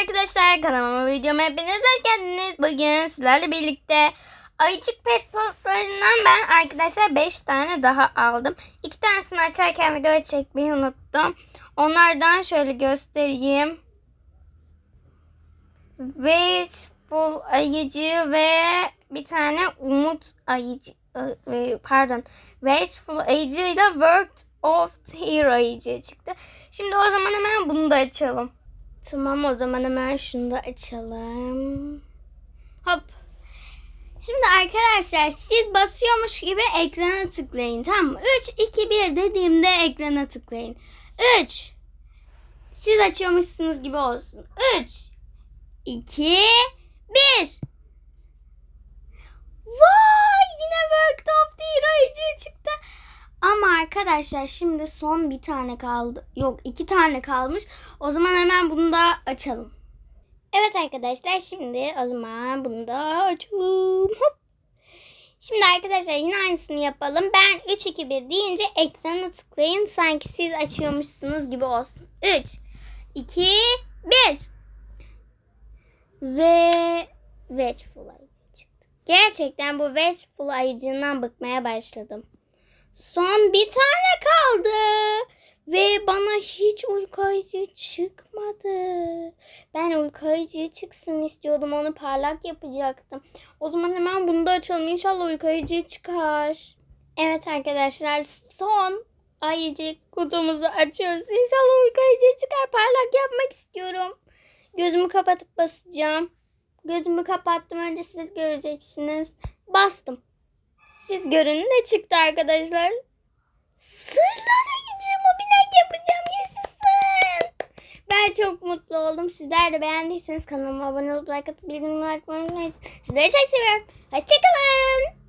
arkadaşlar kanalıma videoma hepiniz hoş geldiniz. Bugün sizlerle birlikte ayıcık pet poplarından ben arkadaşlar 5 tane daha aldım. 2 tanesini açarken video çekmeyi unuttum. Onlardan şöyle göstereyim. Wasteful ayıcı ve bir tane umut ayıcı e, pardon Wasteful ayıcı ile World of Hero ayıcı çıktı. Şimdi o zaman hemen bunu da açalım. Tamam o zaman hemen şunu da açalım. Hop. Şimdi arkadaşlar siz basıyormuş gibi ekrana tıklayın tamam mı? 3, 2, 1 dediğimde ekrana tıklayın. 3. Siz açıyormuşsunuz gibi olsun. 3, 2, 1. Vay yine Worked of the Hero çıktı. Ama arkadaşlar şimdi son bir tane kaldı. Yok iki tane kalmış. O zaman hemen bunu da açalım. Evet arkadaşlar şimdi o zaman bunu da açalım. Hop. Şimdi arkadaşlar yine aynısını yapalım. Ben 3 2 1 deyince ekrana tıklayın. Sanki siz açıyormuşsunuz gibi olsun. 3 2 1 Ve Vegeful ayıcı çıktı. Gerçekten bu Vegeful ayıcığından bıkmaya başladım. Son bir tane kaldı. Ve bana hiç uyku çıkmadı. Ben uyku çıksın istiyordum. Onu parlak yapacaktım. O zaman hemen bunu da açalım. İnşallah uyku çıkar. Evet arkadaşlar son ayıcık kutumuzu açıyoruz. İnşallah uyku çıkar. Parlak yapmak istiyorum. Gözümü kapatıp basacağım. Gözümü kapattım. Önce siz göreceksiniz. Bastım. Siz görün ne çıktı arkadaşlar. Sırlar ayıcığımı binek yapacağım yaşasın. Ben çok mutlu oldum. Sizler de beğendiyseniz kanalıma abone olup like atıp bildirimleri açmayı unutmayın. Sizleri çok seviyorum. Hoşçakalın.